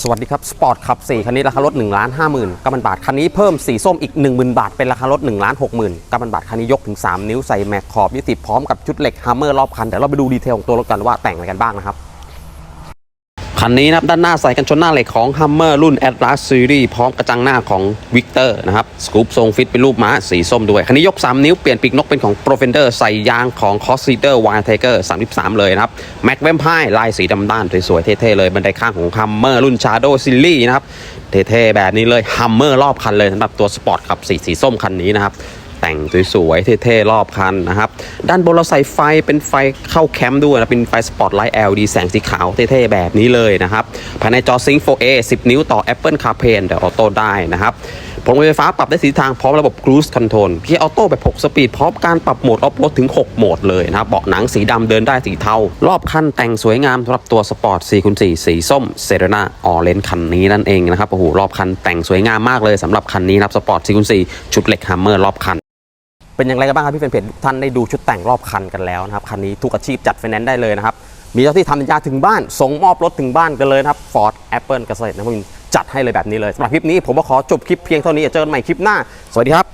สวัสดีครับ สปอร์ตขับ 4 คันนี้ราคารถ1ล้าน50,000กำมันบาท คันนี้เพิ่มสีส้มอีก 10,000 บาท เป็นราคารถ1ล้าน60,000กำมันบาท คันนี้ยกถึง 3 นิ้วใส่แม็กขอบ20พร้อมกับชุดเหล็กฮัมเมอร์รอบคัน เดี๋ยวเราไปดูดีเทลของตัวรถกันว่าแต่งอะไรกันบ้างนะครับ คันนี้นะครับด้านหน้าใส่กันชนหน้าเหล็กของ Hummer รุ่น Atlas Series พร้อมกระจังหน้าของ Victor นะครับสกูปทรงฟิตเป็นรูปม้าสีส้มด้วย คันนี้ยก 3 นิ้วเปลี่ยนปีกนกเป็นของ Profender ใส่ยางของ c o s s e d e r Wild Tiger 33 เลยนะครับ Mac Vampire ลายสีดำด้านสวยๆเท่ๆเลยบันไดข้างของ Hummer รุ่น Shadow Series นะครับเท่ๆแบบนี้เลย Hummer รอบคันเลยสำหรับตัวสปอร์ตขับสีสีส้มคันนี้นะครับ แต่งสวยๆเท่ๆรอบคันนะครับ ด้านบนเราใส่ไฟเป็นไฟเข้าแคมป์ด้วยนะเป็นไฟสปอตไลท์ LED แสงสีขาวเท่ๆแบบนี้เลยนะครับภายในจอ Sync 4A 10 นิ้วต่อ Apple CarPlay เดี๋ยวออโต้ได้นะครับพวงมาลัยไฟฟ้าปรับได้สีทางพร้อมระบบ Cruise Control เกียร์ออโต้แบบ 6 สปีด พร้อมการปรับโหมดออฟโรดถึง 6 โหมดเลยนะครับเบาะหนังสีดำเดินได้สีเทารอบคันแต่งสวยงามสำหรับตัวสปอร์ต4คูณ4สีส้มเซเรนาออเรนคันนี้นั่นเองนะครับโอ้โหรอบคันแต่งสวยงามมากเลยสำหรับคันนี้นะครับสปอร์ต4คูณ4ชุดเหล็กฮัมเมอร์รอบคัน เป็นอย่างไรกันบ้างครับพี่แฟนเพจทุกท่านได้ดูชุดแต่งรอบคันกันแล้วนะครับคันนี้ทุกอาชีพจัดไฟแนนซ์ได้เลยนะครับมีเจ้าที่ทำสัญญาถึงบ้าน ส่งมอบรถถึงบ้านกันเลยนะครับ Ford Apple เกษตรนะพี่จัดให้เลยแบบนี้เลยสำหรับคลิปนี้ผมก็ขอจบคลิปเพียงเท่านี้เจอกันใหม่คลิปหน้า สวัสดีครับ